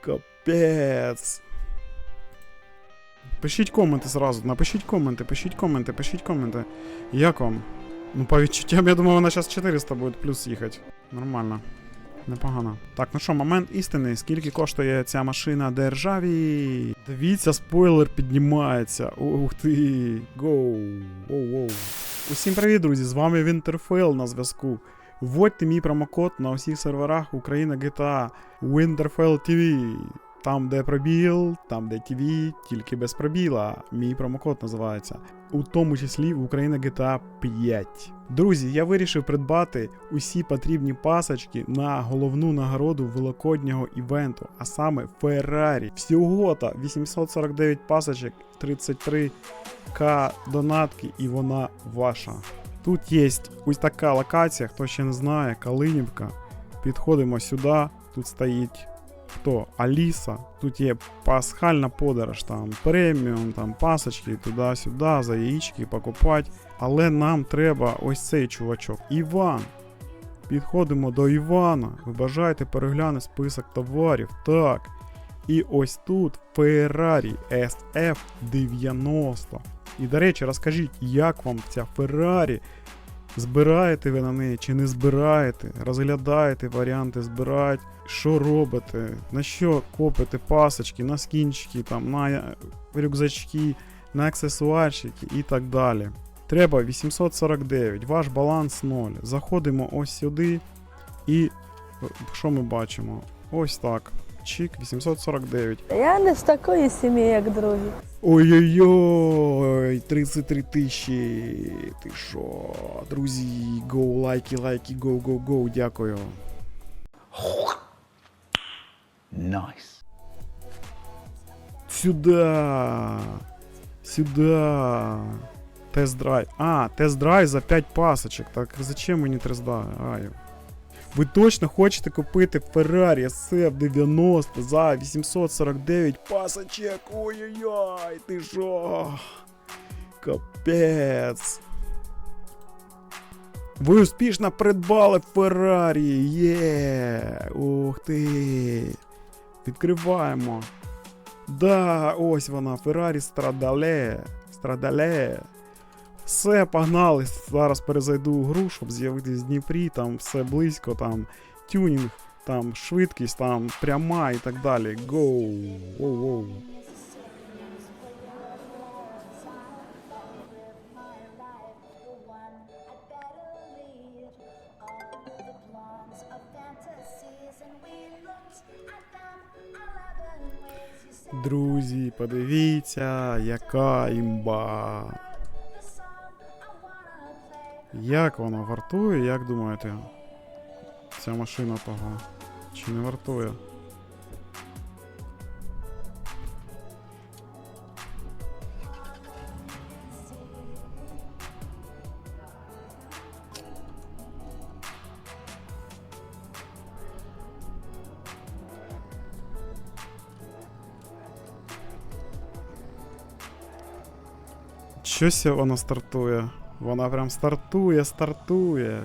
Капець. Пишіть коменти зразу, напишіть коменти, пишіть коменти, пишіть коменти. Як вам? Ну, по відчуттям, я думаю, вона зараз 400 буде плюс їхати. Нормально. Непогано. Так, ну що, момент істини. Скільки коштує ця машина державі? Дивіться, спойлер піднімається. Ух ти. Гоу. Воу, воу. Усім привіт, друзі! З вами Winterfell на зв'язку. Вводьте мій промокод на усіх серверах Україна GTA Winterfell TV. Там, де пробіл, там, де TV, тільки без пробіла. Мій промокод називається. У тому числі Україна GTA 5. Друзі, я вирішив придбати усі потрібні пасочки на головну нагороду великоднього івенту, а саме Ferrari. Всього та 849 пасочок, 33к донатки, і вона ваша. Тут є ось така локація, хто ще не знає, Калинівка. Підходимо сюди, тут стоїть хто? Аліса. Тут є пасхальна подорож, там преміум, там пасочки туди-сюди, за яєчки покупати. Але нам треба ось цей чувачок. Іван. Підходимо до Івана. Ви бажаєте переглянути список товарів. Так. І ось тут Ferrari SF90. І до речі, розкажіть, як вам ця Ferrari? Збираєте ви на неї чи не збираєте? Розглядаєте варіанти збирати, що робите, на що копите пасочки, на скінчики, там, на е, рюкзачки, на аксесуарчики і так далі. Треба 849, ваш баланс 0. Заходимо ось сюди і е, що ми бачимо? Ось так. Чик, 849. Я не з такої сім'ї, як другі. Ой-ой-ой, 33 тисячі. Ти що? Друзі, гоу, лайки, лайки, гоу, гоу, гоу, дякую. Nice. Сюда. Сюда. Тест-драйв. А, тест-драйв за 5 пасочок. Так зачем мені тест-драйв? Ви точно хочете купити Ferrari SF90 за 849 пасочек? Ой-ой-ой, ти що? Капець. Ви успішно придбали Ferrari. Є. Ух ти. Відкриваємо. Да, ось вона, Ferrari страдале. Страдале. Все, погнали. Зараз перезайду у гру, щоб з'явитись в Дніпрі, там все близько, там тюнінг, там швидкість, там пряма і так далі. Гоу. Воу-воу. Друзі, подивіться, яка імба. Як воно вартує, як думаєте? Ця машина того? Чи не вартує? Щось вона стартує. Вона прям стартує, стартує.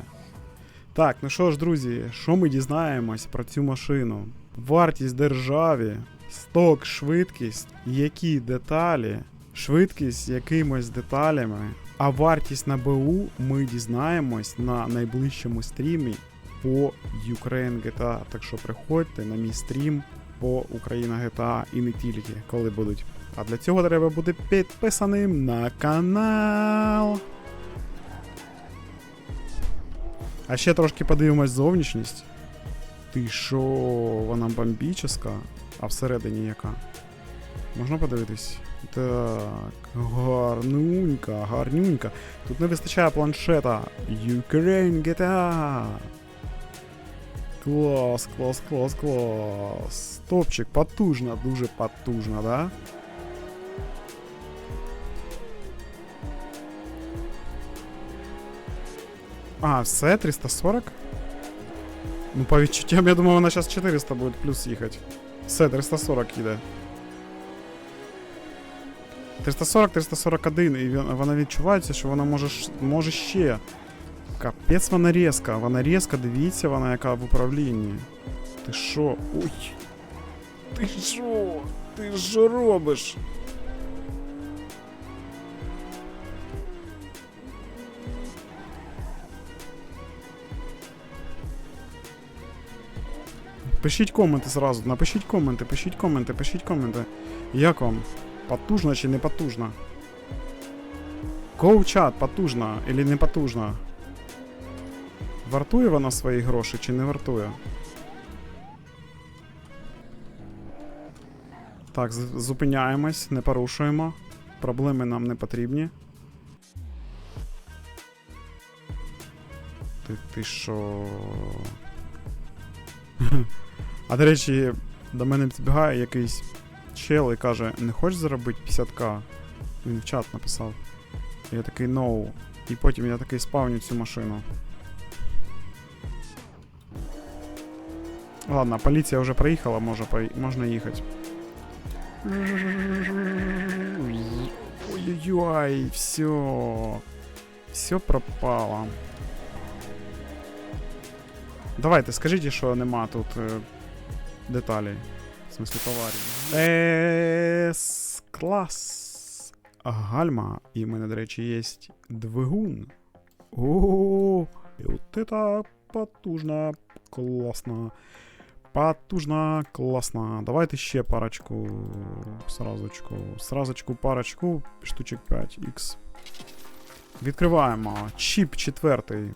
Так, ну що ж, друзі, що ми дізнаємось про цю машину? Вартість державі, сток, швидкість, які деталі, швидкість якимось деталями, а вартість на БУ ми дізнаємось на найближчому стрімі по Ukraine GTA. Так що приходьте на мій стрім по Україна GTA і не тільки, коли будуть. А для цього треба бути підписаним на канал. А ще трошки подивимось зовнішність. Ти що, вона бомбіческа, а всередині яка? Можна подивитись? Так, гарнунька, гарнюнька. Тут не вистачає планшета. Ukraine GTA. Клас, клас, клас, клас. Топчик, потужно, дуже потужно, да? А, все, 340? Ну, по відчуттям, я думаю, вона зараз 400 буде плюс їхати. Все, 340 їде. 340, 341, і вона відчувається, що вона може, може ще. Капець вона різка, вона різка, дивіться, вона яка в управлінні. Ти що? Ой. Ти що? Ти що робиш? Пишіть коменти зразу, напишіть коменти, пишіть коменти, пишіть коменти. Як вам? Потужно чи не потужно? Коу-чат, потужно или не потужно? Вартує вона свої гроші чи не вартує? Так, зупиняємось, не порушуємо. Проблеми нам не потрібні. Ти, ти що? А до речі, до мене підбігає якийсь чел і каже, не хочеш заробити 50к? Він в чат написав. Я такий no. І потім я такий спавню цю машину. Ладно, поліція вже проїхала, може, можна їхати. Ой-ой-ой, все. Все пропало. Давайте, скажіть, що нема тут е, деталей. В смысле товарів. Ес клас. Гальма. І в мене, до речі, є двигун. О, і от это потужно, класно. Потужно, класно. Давайте ще парочку. Сразочку. Сразочку, парочку. Штучок 5х. Відкриваємо. Чіп четвертий.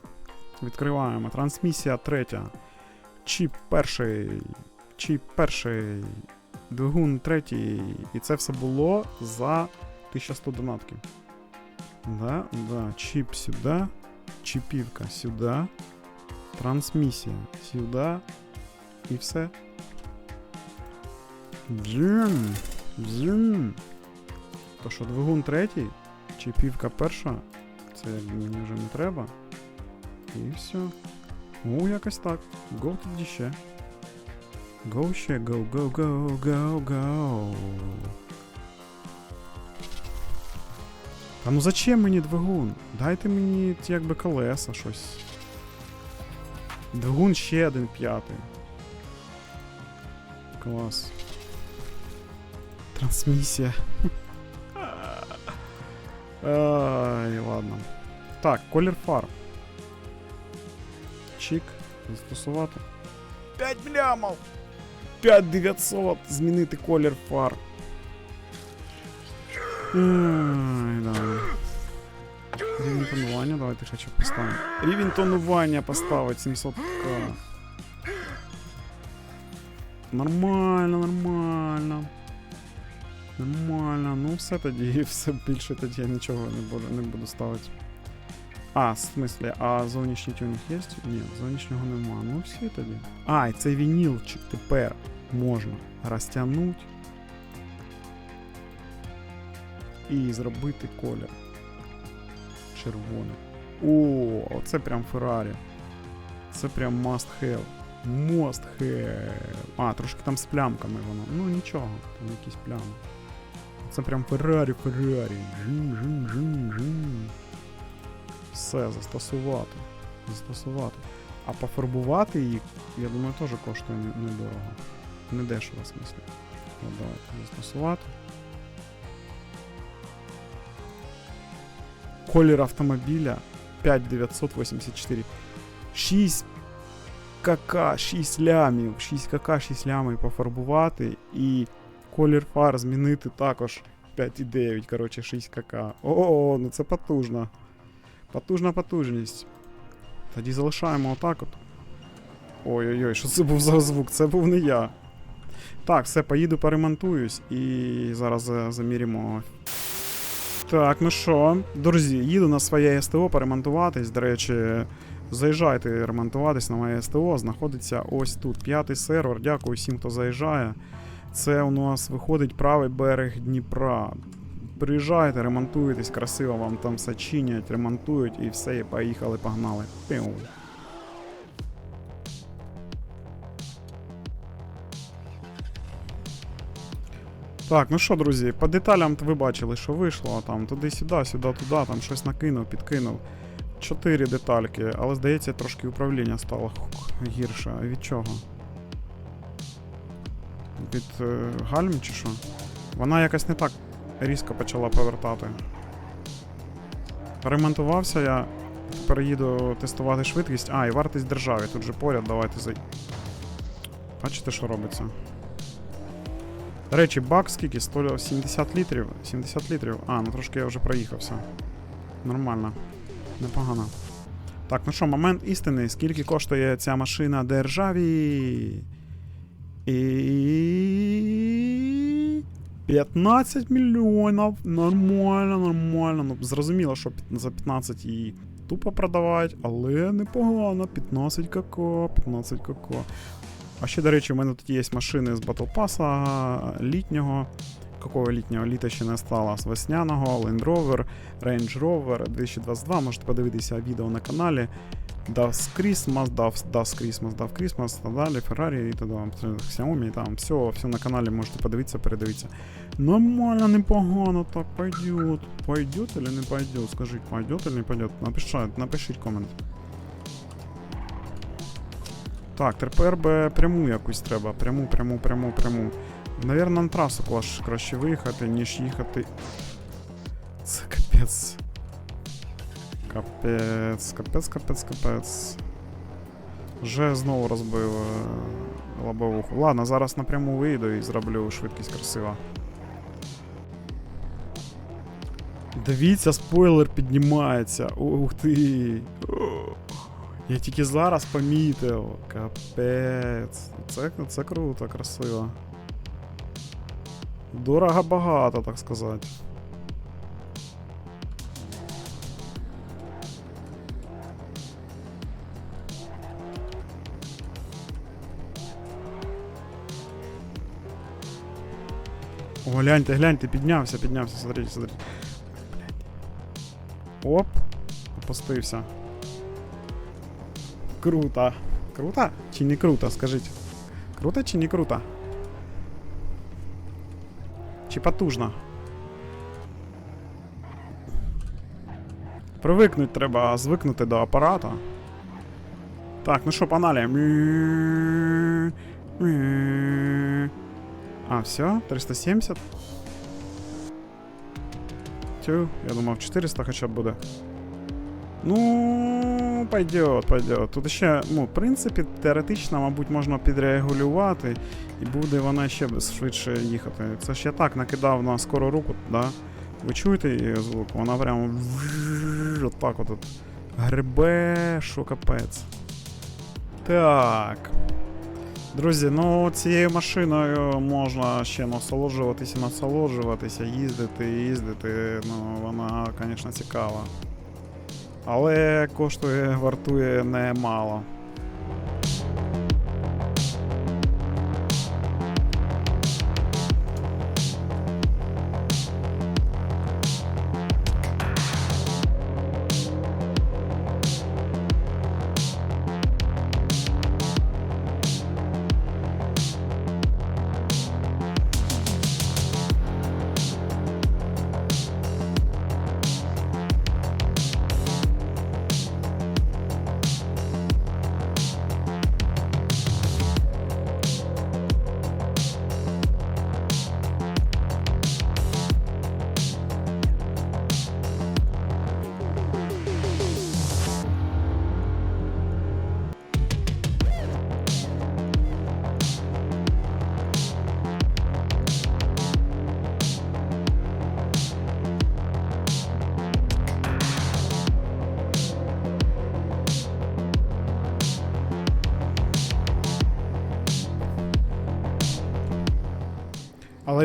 Відкриваємо. Трансмісія третя. Чіп перший. Чіп перший. Двигун третій. І це все було за 1100 донатків. Да, да. Чіп сюди. Чіпівка сюди. Трансмісія сюди. І все. Бзюм. Бзюм. То що двигун третій, чіпівка перша. Це мені вже не треба. І все. Ну, якось так. Го тоді ще. Го ще, го, го, го, го, го. Та ну зачем мені двигун? Дайте мені ті, якби колеса щось. Двигун ще один п'ятий. Клас. Трансмісія. Ай, ладно. Так, колір фар. Чик. Застосувати. 5 млямов! 5900 змінити колір фар. Ай, да. Рівень тонування, давайте ще що поставимо. Рівень тонування поставить 700к. Нормально, нормально. Нормально. Ну все тоді, все більше тоді я нічого не буду, не буду ставити. А, в смислі, а зовнішній тюнінг є? Ні, зовнішнього нема. Ну всі тоді. А, і цей вінілчик тепер можна розтягнути і зробити колір. Червоний. О, оце прям Феррарі. Це прям must have. Must have. А, трошки там з плямками воно. Ну нічого, там якісь плями. Це прям Феррарі, Феррарі. Жин, жин, жин, жин. Все, застосувати. Застосувати. А пофарбувати їх, я думаю, теж коштує недорого. Не дешево, в смислі. От, давайте застосувати. Колір автомобіля 5984. 6 КК, 6 лямів, 6 КК, 6 лямів пофарбувати і колір фар змінити також 5,9, коротше, 6 КК. О, ну це потужно. Потужна потужність. Тоді залишаємо отак от. Ой-ой-ой, що це був за звук? Це був не я. Так, все, поїду поремонтуюсь і зараз е, заміримо. Так, ну що, друзі, їду на своє СТО поремонтуватись. До речі, заїжджайте ремонтуватись на моє СТО. Знаходиться ось тут. П'ятий сервер. Дякую всім, хто заїжджає. Це у нас виходить правий берег Дніпра. Приїжджайте, ремонтуйтесь, красиво вам там все чинять, ремонтують і все, і поїхали, погнали. Піу. Так, ну що, друзі, по деталям ви бачили, що вийшло. Там туди-сюди, сюди-туди, там щось накинув, підкинув. Чотири детальки, але здається, трошки управління стало гірше. Від чого? Під е, гальм чи що? Вона якось не так різко почала повертати. Ремонтувався я. Тепер їду тестувати швидкість. А, і вартість держави. Тут же поряд, давайте зай. Бачите, що робиться? До речі, бак скільки? 170 літрів? 70 літрів. А, ну трошки я вже проїхався. Нормально. Непогано. Так, ну що, момент істини. Скільки коштує ця машина державі? І... 15 мільйонів. Нормально, нормально. Ну, зрозуміло, що за 15 її тупо продають, але непогано. 15 како, 15 како. А ще, до речі, у мене тут є машини з Pass літнього. Какого літнього літа ще не стало з весняного, Land Rover, Range Rover 2022. Можете подивитися відео на каналі. Das Christmas, Das, Das Christmas, Das Christmas, та далі, Ferrari і тоді Xiaomi, там все, все на каналі можете подивитися, передивитися. Нормально, непогано, так пойдет. Пойдет или не пойдет? Скажіть, пойдет или не пойдет? Напишіть, напишіть комент. Так, тепер би пряму якусь треба. Пряму, пряму, пряму, пряму. Навірно, на трасу краще виїхати, ніж їхати. Це капець. Капець, капець, капець, капець. Вже знову розбив е, лобовуху. Ладно, зараз напряму вийду і зроблю швидкість красиво. Дивіться, спойлер піднімається. Ух ти. Я тільки зараз помітив. Капець. Це, це круто, красиво. Дорого багато, так сказати. О, гляньте, гляньте, піднявся, піднявся, смотрите, смотрите. Оп, опустився. Круто. Круто? Чи не круто, скажіть? Круто чи не круто? Чи потужно? Привикнуть треба, звикнути до апарата. Так, ну що, погнали. А, все, 370. Тю, я думав 400 хоча б буде. Ну, пойдет, пойдет. Тут ще, ну, в принципі, теоретично, мабуть, можна підрегулювати, і буде вона ще швидше їхати. Це ж я так накидав на скору руку, да? Ви чуєте її звук? Вона прямо от так от, от грибе, що капець. Так. Друзі, ну цією машиною можна ще насолоджуватися, насолоджуватися, їздити, їздити. Ну, вона, звісно, цікава. Але коштує, вартує немало.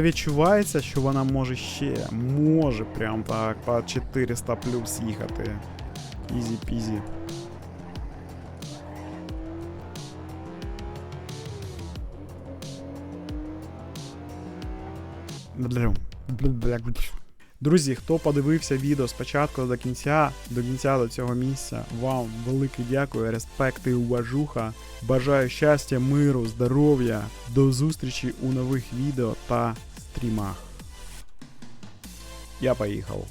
Відчувається, що вона може ще, може прям так по 400 плюс їхати. Ізі-пізі. Друзі, хто подивився відео спочатку до кінця, до кінця до цього місця, вам велике дякую, респект і уважуха. Бажаю щастя, миру, здоров'я. До зустрічі у нових відео та стрімах. Я поїхав.